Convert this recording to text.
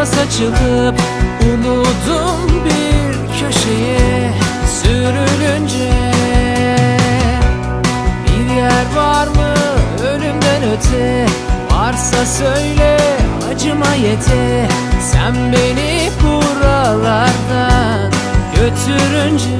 Renkleri saçılıp Umudum bir köşeye sürülünce Bir yer var mı ölümden öte? Varsa söyle acıma yete. Sen beni buralardan götürünce